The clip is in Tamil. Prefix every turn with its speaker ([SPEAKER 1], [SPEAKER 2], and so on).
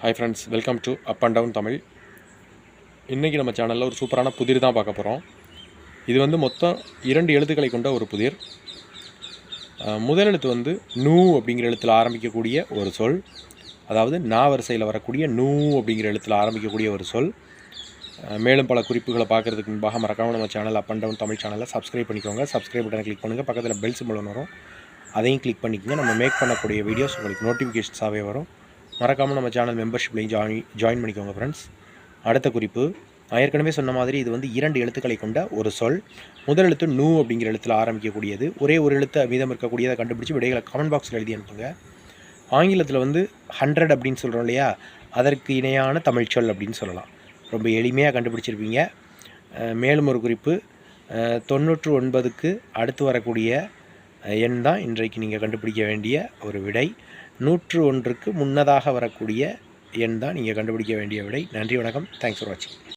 [SPEAKER 1] Hi friends welcome to up and down Tamil இன்றைக்கி நம்ம சேனலில் ஒரு சூப்பரான புதிர் தான் பார்க்க போகிறோம் இது வந்து மொத்தம் இரண்டு எழுத்துக்களை கொண்ட ஒரு புதிர். முதல் எழுத்து வந்து நூ அப்படிங்கிற எழுத்தில் ஆரம்பிக்கக்கூடிய ஒரு சொல். அதாவது நா வரிசையில் வரக்கூடிய நூ அப்படிங்கிற எழுத்தில் ஆரம்பிக்கக்கூடிய ஒரு சொல். மேலும் பல குறிப்புகளை பார்க்குறதுக்கு முன்பாக மறக்காமல் நம்ம channel up and down Tamil சேனலை சப்ஸ்கிரைப் பண்ணிக்கோங்க. சப்ஸ்கிரைப் பட்டனை கிளிக் பண்ணுங்கள் பக்கத்தில் பெல் சிம்பிள் வரும். அதையும் கிளிக் பண்ணிக்கோங்க. நம்ம மேக் பண்ணக்கூடிய வீடியோஸ் உங்களுக்கு நோட்டிஃபிகேஷன்ஸாகவே வரும். மறக்காமல் நம்ம சேனல் மெம்பர்ஷிப்லையும் ஜாயின் ஜாயின் பண்ணிக்கோங்க ஃப்ரெண்ட்ஸ் அடுத்த குறிப்பு நான் ஏற்கனவே சொன்ன மாதிரி இது வந்து இரண்டு எழுத்துக்களை கொண்ட ஒரு சொல். முதல் எழுத்து நூ அப்படிங்கிற எழுத்தில் ஆரம்பிக்கக்கூடியது. ஒரே ஒரு எழுத்து மீதம் இருக்கக்கூடியதை கண்டுபிடிச்சி விடைகளை கமெண்ட் பாக்ஸில் எழுதி அனுப்புங்க. ஆங்கிலத்தில் வந்து ஹண்ட்ரட் அப்படின்னு சொல்கிறோம் இல்லையா? அதற்கு இணையான தமிழ் சொல் அப்படின்னு சொல்லலாம். ரொம்ப எளிமையாக கண்டுபிடிச்சிருப்பீங்க. மேலும் ஒரு குறிப்பு தொண்ணூற்று ஒன்பதுக்கு அடுத்து வரக்கூடிய எண் தான் இன்றைக்கு நீங்கள் கண்டுபிடிக்க வேண்டிய ஒரு விடை. நூற்று ஒன்றுக்கு முன்னதாக வரக்கூடிய எண் தான் நீங்கள் கண்டுபிடிக்க வேண்டிய விடை. நன்றி வணக்கம். தேங்க்ஸ் ஃபார் வாட்சிங்